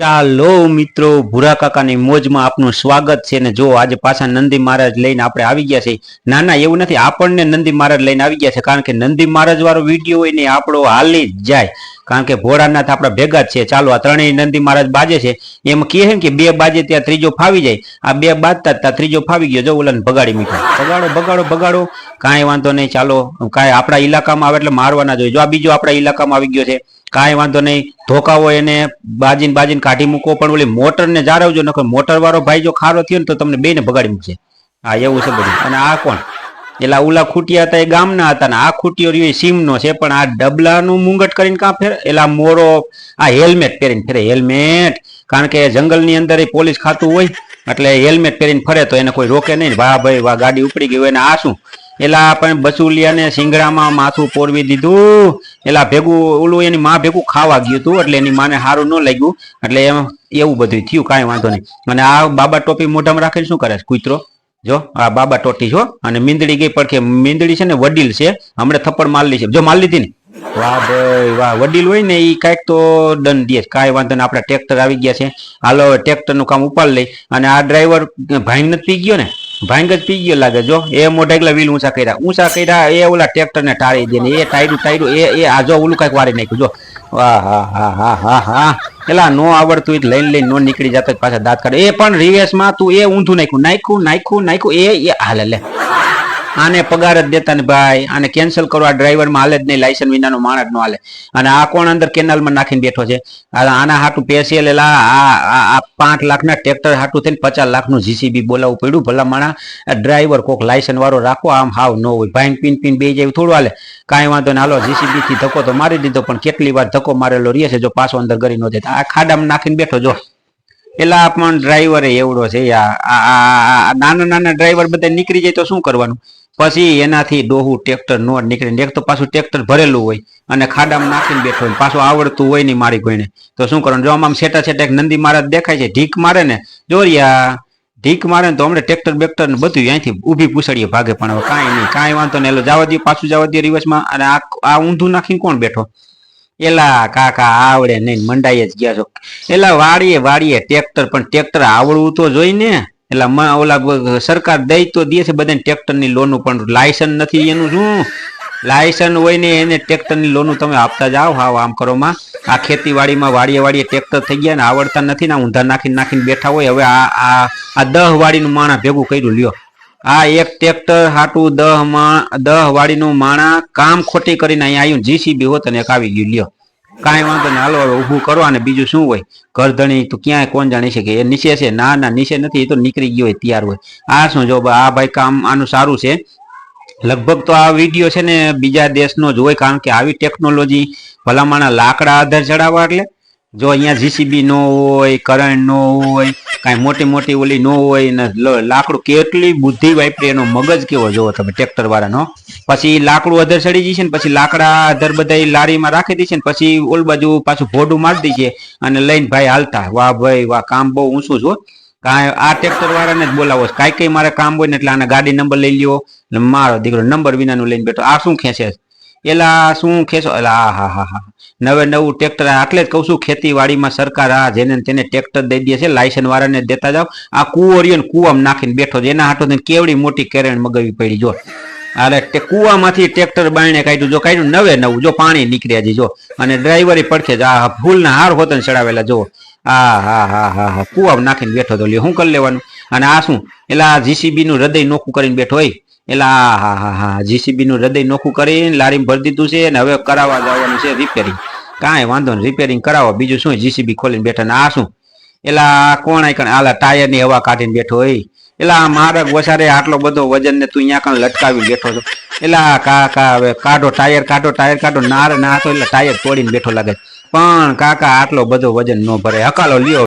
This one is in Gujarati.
ચાલો મિત્રો, ભૂરા કાકાની મોજમાં આપનું સ્વાગત છે ને જો આજે પાછા નંદી મહારાજ લઈને આપણે આવી ગયા છે ના ના, એવું નથી. આપણને નંદી મહારાજ લઈને આવી ગયા છે. કારણ કે નંદી મહારાજ વાળો વીડિયો હોય ને આપણો હાલી જ જાય. કારણ કે ભોળાનાથ આપણા ભેગા જ છે. ચાલો, આ ત્રણેય નંદી મહારાજ બાજે છે. એમ કહે કે બે બાજે ત્યાં ત્રીજો ફાવી જાય. આ બે બાજતા ત્યાં ત્રીજો ફાવી ગયો. જો ઓલાને ભગાડી મીઠા. ભગાડો ભગાડો ભગાડો. કાંઈ વાંધો નહીં, ચાલો. કાંઈ આપણા ઇલાકામાં આવે એટલે મારવાના જોઈએ જો આ બીજો આપણા ઇલાકામાં આવી ગયો છે. કાંઈ વાંધો નહીં. ધોકાવો એને બાજીને બાજીને કાઢી મૂકવો. પણ ઓલી મોટર ને જાળવજો, નકર મોટર વાળો ભાઈ જો ખારો થયો ને તો તમને બેને ભગાડી મૂકશે હા, એવું છે બધું. અને આ કોણ? એટલે ઉલા ખૂટિયા હતા, એ ગામના હતા ને આ ખૂટીઓ રહ્યો એ સીમનો છે, પણ આ ડબલાનું મુંગટ કરીને કાં ફેર, એલા મોરો, આ હેલ્મેટ પહેરીને ફેરે, હેલ્મેટ. કારણ કે જંગલની અંદર એ પોલીસ ખાતું હોય, એટલે હેલ્મેટ પહેરીને ફરે તો એને કોઈ રોકે નહીં. વાહ ભાઈ, વાહ, ગાડી ઉપડી ગઈ હોય ને આ શું? એલા આપણે બસુલિયાને સિંગડામાં માથું પોરવી દીધું. એલા ભેગું, ઓલું એની માં ભેગું ખાવા ગયું હતું એટલે એની માને સારું ન લાગ્યું. એટલે એમ, એવું બધું થયું, કાંઈ વાંધો નહીં. અને આ બાબા ટોપી મોઢામાં રાખીને શું કરે કૂતરો? જો, આ બાબા ટોટી છો અને મીંદડી ગઈ પડખે મીંદડી છે ને, વડીલ છે, હમણાં થપ્પડ માર લીધી છે. જો, માર લીધી ને? વાહ ભાઈ, વાહ. વડીલ હોય ને એ કાંઈક તો દંડ દે કાંઈ વાંધો નહીં, આપણા ટ્રેક્ટર આવી ગયા છે. હાલો ટ્રેક્ટરનું કામ ઉપાડ લઈ. અને આ ડ્રાઈવર ભાઈ નથી પી ગયો ને ભાંગ જ પી ગયો લાગે. જો, એ મોઢા એકલા વ્હીલ ઊંચા કર્યા. ઊંચા કર્યા, એ ઓલા ટ્રેક્ટર ને ટાળી દે એ ટાયરું ટાયરું એ એ, આ જો ઓલું કંઈક વારી નાખ્યું. જો હા હા હા હા હા. પેલા નો આવડતું હોય લઈને લઈને નો નીકળી જતો પાછા દાંત કાઢે. એ પણ રિવેશમાં તું એ ઊંધું નાખ્યું નાખ્યું નાખ્યું નાખ્યું. એ એ હાલે, લે. આને પગાર જ દેતા ને ભાઈ. આને કેન્સલ કરો આ ડ્રાઈવરમાં હાલે જ નહીં લાયસન્સ વિનાનો માણસ નો હાલે. અને આ કોણ અંદર કેનાલમાં નાખીને બેઠો છે? આના હાટું પેશિયલ એલા આ આ- પાંચ લાખના ટ્રેક્ટર હાટું થઈને પચાસ લાખનું જીસીબી બોલાવવું પડ્યું. ભલા માણા ડ્રાઈવર કોક લાયસન્સ વાળો રાખો, આમ હાવ ન હોય. ભાઈ પીન પીન બે જાય થોડું હાલે. કાંઈ વાંધો ને હાલો જીસીબી થી ધક્કો તો મારી દીધો, પણ કેટલી વાર ધક્કો મારેલો રહે છે જો પાછો અંદર કરી ન દેતા આ ખાડામાં નાખીને બેઠો જો. પેલા પણ ડ્રાઈવર એવડો છે. આ નાના નાના ડ્રાઈવર બધા નીકળી જાય તો શું કરવાનું? પછી એનાથી ડોહું ટ્રેક્ટર નો નીકળે એક તો પાછું ટ્રેક્ટર ભરેલું હોય અને ખાડામાં નાખીને બેઠો હોય પાછું આવડતું હોય નહીં મારી કોઈને તો શું કરવાનું? જો આમ છેટા સેટા એક નંદી મહારાજ દેખાય છે, ઢીક મારે ને જોરિયા ઢીક મારે તો હમણાં ટ્રેક્ટર બેક્ટર ને બધું અહીંથી ઊભી પૂછડીએ ભાગે પણ હવે કાંઈ નહીં, કાંઈ વાંધો નહીં. એટલે જવા દે પાછું જવા દે રિવર્સમાં અને આ ઊંધું નાખીને કોણ બેઠો? એલા કાકા આવડે નહીં મંડાઈ જ ગયા છો. એલા વાડીએ વાડીએ ટ્રેક્ટર, પણ ટ્રેક્ટર આવડવું તો જોઈ ને. એટલે ઓલા સરકાર દઈ તો દે છે બધાને ટ્રેક્ટરની લોનું, પણ લાયસન્સ નથી એનું શું? લાયસન્સ હોય ને એને ટ્રેક્ટરની લોનું તમે આપતા જાઓ, હાવ આમ કરો માં આ ખેતીવાડીમાં વાડીએ વાડીએ ટ્રેક્ટર થઈ ગયા ને, આવડતા નથી ને ઊંધા નાખીને નાખીને બેઠા હોય. હવે આ આ દહ વાડીનું માણા ભેગું કર્યું, લ્યો. આ એક ટ્રેક્ટર, હાટું, દહમાં, દહ વાળીનું માણા, કામ ખોટી કરીને અહીંયા આવ્યું જીસીબી હોત અને એક આવી ગયું. લ્યો. કાંઈ વાંધો નહીં, હાલો ઊભું કરો અને બીજું શું હોય? ઘરધણી, તો ક્યાંય કોણ જાણી શકે એ નીચે છે? ના ના, નીચે નથી, એ તો નીકળી ગયો હોય, તૈયાર હોય. આ શું જો આ ભાઈ કામ આનું સારું છે? લગભગ તો આ વીડિયો છે ને બીજા દેશનો જ હોય, કારણ કે આવી ટેકનોલોજી ભલામણા લાકડા આધાર ચડાવવા એટલે જો અહીંયા જીસીબી નો હોય કરંટ નો હોય, કાંઈ મોટી મોટી ઓલી નો હોય ને લાકડું કેટલી બુદ્ધિ વાપરી એનો મગજ કેવો જોવો તમે ટ્રેક્ટર વાળાનો? પછી લાકડું અધર ચડી જશે ને પછી લાકડા અધર બધા લારીમાં રાખી દેશે ને પછી ઓલ બાજુ પાછું ભોડું મારી દેશે અને લઈને ભાઈ હાલતા. વાહ ભાઈ, વાહ, કામ બહુ ઊંચું છો કાંઈ આ ટ્રેક્ટર વાળાને જ બોલાવો. કાંઈ કઈ મારે કામ હોય ને એટલે આના ગાડી નંબર લઈ લ્યો મારો દીકરો નંબર વિનાનું લઈને બેઠો. આ શું ખેંચે એલા શું ખેંચો? એલા હા હા હા હા. નવે નવું ટ્રેક્ટર આટલે જ કહું છું, ખેતીવાડીમાં સરકાર આ જેને તેને ટ્રેક્ટર દઈ દે છે લાયસન્સ વાળાને દેતા જાવ આ કુવો ને કુવામાં નાખીને બેઠો છે, એના હાટો કેવડી મોટી કેરેણ મગાવી પડી, જો. અરે કુવામાંથી ટ્રેક્ટર બાયણે કાઢ્યું, જો કાઢ્યું નવે નવું, જો પાણી નીકળ્યા છે, જો. અને ડ્રાઈવરે પડખે જ આ ફૂલના હાર હોતન ચડાવેલા, જો. આ હા હા હા હા, કુવામાં નાખીને બેઠો તો લ્યો શું કરી લેવાનું? અને આ શું? એલા જીસીબી નું હૃદય નોખું કરીને બેઠો હોય. એલા હા હા હા હા જીસીબી નું હૃદય નોખું કરીને લારી ભરી દીધું છે અને હવે કરાવવા જવાનું છે રિપેરિંગ કાંઈ વાંધો નહીં રિપેરિંગ કરાવો. બીજું શું? જીસીબી ખોલીને બેઠા ને આ શું? એલા કોણ કણ આલા ટાયરની હવા કાઢીને બેઠો હોય એલા આ મારક વસારે આટલો બધો વજન ને તું અહીંયા કણ લટકાવી બેઠો છો. એટલે કાકા હવે કાઢો ટાયર કાઢો ટાયર કાઢો. નાર ના તો એટલે ટાયર તોડીને બેઠો લાગે પણ કાકા, આટલો બધો વજન ન ભરે. હકાલો લ્યો.